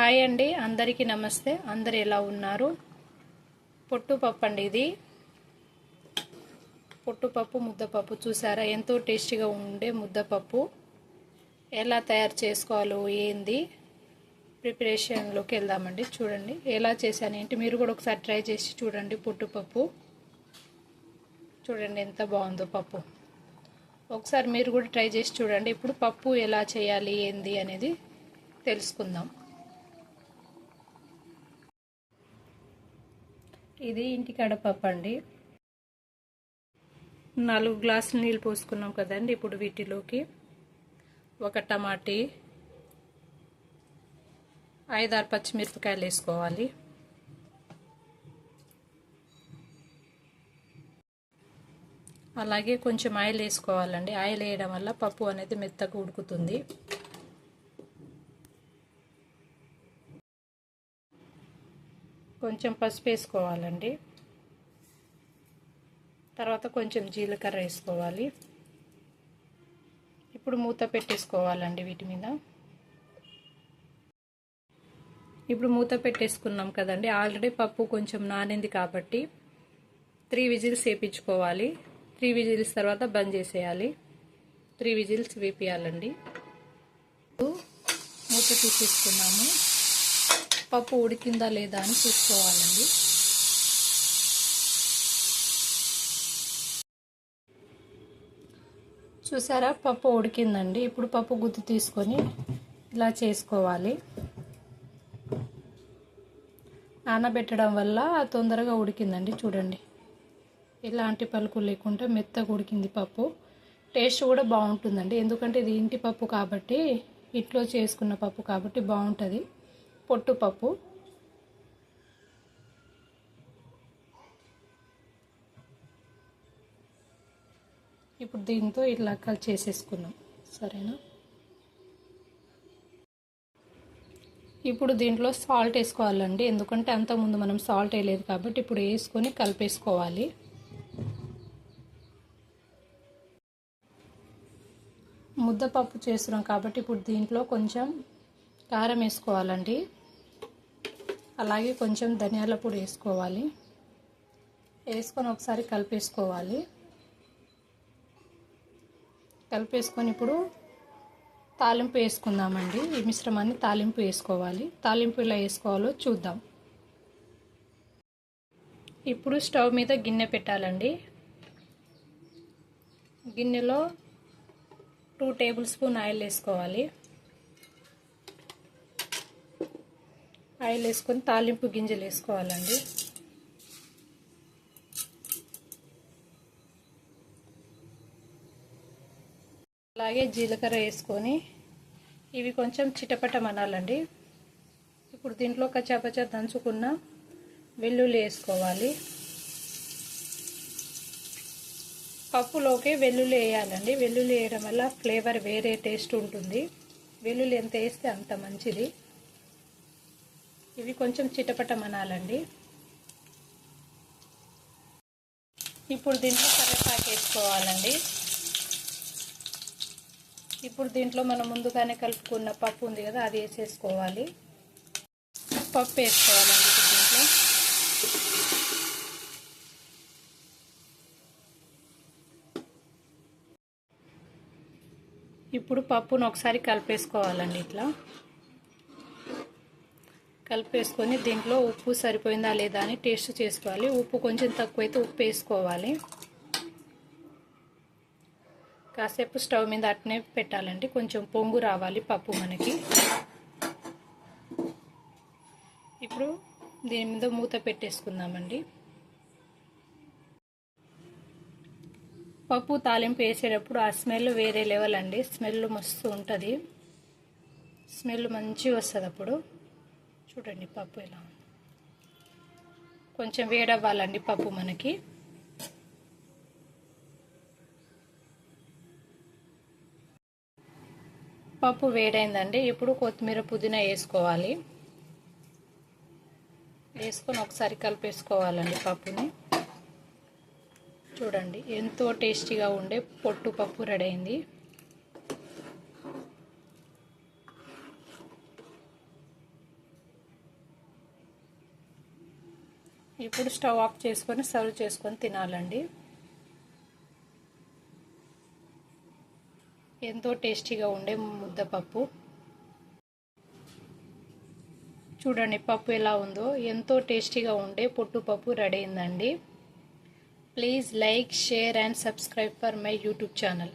Hi అండి అందరికీ నమస్తే. అందరు ఎలా ఉన్నారు? పొట్టుపప్పు అండి ఇది. పొట్టుపప్పు ముద్దపప్పు చూసారా? ఎంతో టేస్టీగా ఉండే ముద్దపప్పు ఎలా తయారు చేసుకోవాలో ఏంది? ప్రిపరేషన్లోకి వెళ్దామండి చూడండి. ఎలా చేశాను ఏంటి? మీరు కూడా ఒకసారి ట్రై చేసి చూడండి పొట్టుపప్పు చూడండి ఎంత బాగుందో పప్పు. ఒకసారి మీరు కూడా ట్రై చేసి చూడండి ఇప్పుడు పప్పు ఎలా చేయాలి ఏంది అనేది తెలుసుకుందాం. ఇది ఇంటికాడ పప్పు అండి. నాలుగు గ్లాసులు నీళ్ళు పోసుకున్నాం కదండి ఇప్పుడు వీటిలోకి. ఒక టమాటీ ఐదారు పచ్చిమిరపకాయలు వేసుకోవాలి. అలాగే కొంచెం ఆయిల్ వేసుకోవాలండి. ఆయిల్ వేయడం వల్ల పప్పు అనేది మెత్తగా ఉడుకుతుంది. కొంచెం పసుపు వేసుకోవాలండి. తర్వాత కొంచెం జీలకర్ర వేసుకోవాలి. ఇప్పుడు మూత పెట్టేసుకోవాలండి వీటి మీద. ఇప్పుడు మూత పెట్టేసుకున్నాం కదండి. ఆల్రెడీ పప్పు కొంచెం నానింది కాబట్టి త్రీ విజిల్స్ వేపించుకోవాలి. త్రీ విజిల్స్ తర్వాత బంద్ చేసేయాలి. త్రీ విజిల్స్ వేపియాలండి. మూత తీసేసుకున్నాము. పప్పు ఉడికిందా లేదా అని చూసుకోవాలండి. చూసారా? పప్పు ఉడికిందండి. ఇప్పుడు పప్పు గుత్తి తీసుకొని ఇలా చేసుకోవాలి. నానబెట్టడం వల్ల తొందరగా ఉడికిందండి. చూడండి. ఎలాంటి పలుకు లేకుండా మెత్తగా ఉడికింది పప్పు. టేస్ట్ కూడా బాగుంటుందండి. ఎందుకంటే ఇది ఇంటి పప్పు కాబట్టి ఇంట్లో చేసుకున్న పప్పు కాబట్టి బాగుంటుంది. పొట్టుపప్పు. ఇప్పుడు దీంతో ఇట్లా చేసేసుకున్నాం సరేనా? ఇప్పుడు దీంట్లో సాల్ట్ వేసుకోవాలండి. ఎందుకంటే అంతకుముందు మనం సాల్ట్ వేయలేదు కాబట్టి ఇప్పుడు వేసుకొని కలిపేసుకోవాలి. ముద్దపప్పు చేస్తున్నాం కాబట్టి ఇప్పుడు దీంట్లో కొంచెం కారం వేసుకోవాలండి. అలాగే కొంచెం ధనియాల పొడి వేసుకోవాలి. వేసుకొని ఒకసారి కలిపేసుకోవాలి. కలిపేసుకొని ఇప్పుడు తాలింపు వేసుకుందామండి. ఈ మిశ్రమాన్ని తాలింపు వేసుకోవాలి. తాలింపు ఇలా వేసుకోవాలో చూద్దాం. ఇప్పుడు స్టవ్ మీద గిన్నె పెట్టాలండి. గిన్నెలో టూ టేబుల్ స్పూన్ ఆయిల్ వేసుకోవాలి. ఆయిల్ వేసుకొని తాలింపు గింజలు వేసుకోవాలండి. అలాగే జీలకర్ర వేసుకొని ఇవి కొంచెం చిటపటమనాలండి. ఇప్పుడు దీంట్లో కచ్చాపచ్చ దంచుకున్న వెల్లుల్లి వేసుకోవాలి. పప్పులోకి వెల్లుల్లి వేయాలండి. వెల్లుల్లి వేయడం వల్ల ఫ్లేవర్ వేరే టేస్ట్ ఉంటుంది. వెల్లుల్లి ఎంత వేస్తే అంత మంచిది. ఇవి కొంచెం చిటపటమనాలండి. ఇప్పుడు దీంట్లో కరివేపాకు వేసుకోవాలండి. ఇప్పుడు దీంట్లో మనం ముందుగానే కలుపుకున్న పప్పు ఉంది కదా అది వేసేసుకోవాలి. పప్పు వేసుకోవాలండి దీంట్లో. ఇప్పుడు పప్పును ఒకసారి కలిపేసుకోవాలండి ఇట్లా. కలిపేసుకొని దీంట్లో ఉప్పు సరిపోయిందా లేదా అని టేస్ట్ చేసుకోవాలి. ఉప్పు కొంచెం తక్కువైతే ఉప్పు వేసుకోవాలి. కాసేపు స్టవ్ మీద అట్నే పెట్టాలండి. కొంచెం పొంగు రావాలి పప్పు మనకి. ఇప్పుడు దీని మీద మూత పెట్టేసుకుందామండి. పప్పు తాలింపు వేసేటప్పుడు ఆ స్మెల్ వేరే లెవెల్ అండి. స్మెల్ మస్తు ఉంటుంది. స్మెల్ మంచిగా వస్తుంది అప్పుడు. చూడండి పప్పు ఎలా ఉంది. కొంచెం వేడవ్వాలండి పప్పు మనకి. పప్పు వేడైందండి. ఇప్పుడు కొత్తిమీర పుదీనా వేసుకోవాలి. వేసుకొని ఒకసారి కలిపేసుకోవాలండి పప్పుని. చూడండి ఎంతో టేస్టీగా ఉండే పొట్టు పప్పు రెడీ అయింది. ఇప్పుడు స్టవ్ ఆఫ్ చేసుకొని సర్వ్ చేసుకొని తినాలండి. ఎంతో టేస్టీగా ఉండే ముద్దపప్పు చూడండి పప్పు ఎలా ఉందో. ఎంతో టేస్టీగా ఉండే పొట్టుపప్పు రెడీ అయిందండి. Please like share and subscribe for my YouTube channel.